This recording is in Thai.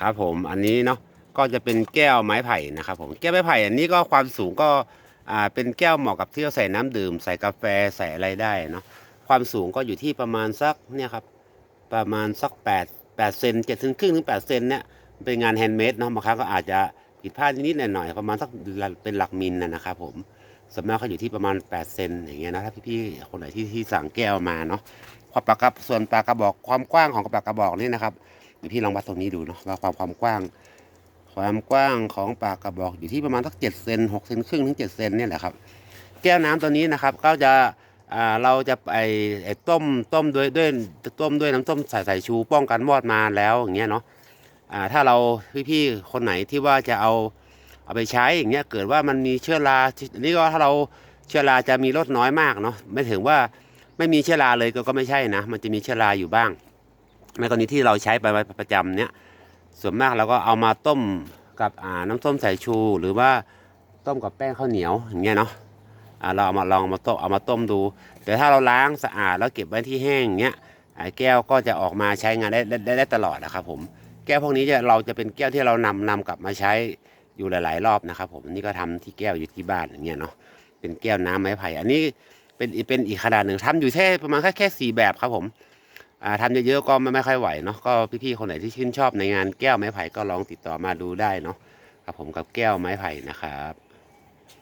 ครับผมอันนี้เนาะก็จะเป็นแก้วไม้ไผ่นะครับผมแก้วไม้ไผ่อันนี้ก็ความสูงก็อ่าเป็นแก้วเหมาะกับที่เราใส่น้ำดื่ม ใส่กาแฟใส่อะไรได้เนาะความสูงก็อยู่ที่ประมาณสักเนี่ยครับประมาณสัก8 8เซน7เซนครึ่งถึง8เซนเนี่ยเป็นงานแฮนด์เมดเนาะบางครั้งก็อาจจะผิดพลาดนิดๆหน่อยๆประมาณสักเป็นหลักมิลนะนะครับผมสำนักเขาอยู่ที่ประมาณ 8 เซนอย่างเงี้ยนะถ้าพี่ๆคนไหนที่ที่สั่งแก้วมาเนาะความปากกระส่วนปากกระบอกความกว้างของปากกระบอกนี่นะครับ พี่ลองวัดตรงนี้ดูเนาะว่าความความกว้าง ความกว้างของปากกระบอกอยู่ที่ประมาณสักเจ็ดเซนหกเซนครึ่งถึงเจ็ดเซนเนี่ยแหละครับ แก้วน้ำตัวนี้นะครับก็จะเราจะไปไอต้มต้มด้วยด้วยต้มด้วยน้ำส้มใสายสายชูป้องกันมอดมาแล้วอย่างเงี้ยเนาะถ้าเราพี่ๆคนไหนที่ว่าจะเอาเอาไปใช้อย่างเงี้ยเกิดว่ามันมีเชื้อราอันนี้ก็ถ้าเราเชื้อราจะมีลดน้อยมากเนาะไม่ถึงว่าไม่มีเชื้อราเลยก็ก็ไม่ใช่นะ มันจะมีเชื้อราอยู่บ้าง ในกรณีที่เราใช้ไปประจำเนี่ยส่วนมากเราก็เอามาต้มกับน้ำส้มสายชู หรือว่าต้มกับแป้งข้าวเหนียวอย่างเงี้ยเนาะเราเอามาลองมาต้มเอามาต้มดู แต่ถ้าเราล้างสะอาดแล้วเก็บไว้ที่แห้งเงี้ยแก้วก็จะออกมาใช้งานได้ได้ได้ได้ตลอดนะครับผมแก้วพวกนี้จะเราจะเป็นแก้วที่เรานำนำกลับมาใช้อยู่หลาย ๆ รอบนะครับ ผมนี่ก็ทำที่แก้วอยู่ที่บ้านอย่างเงี้ยเนาะเป็นแก้วน้ำไม้ไผ่อันนี้เป็นเป็นอีกขนาดหนึ่งทำอยู่แค่ประมาณแค่แค่สี่แบบครับผม ทำเยอะๆก็ไม่ค่อยไหวเนาะก็พี่ๆคนไหนที่ชื่นชอบในงานแก้วไม้ไผ่ก็ลองติดต่อมาดูได้เนาะครับผมกับแก้วไม้ไผ่นะครับ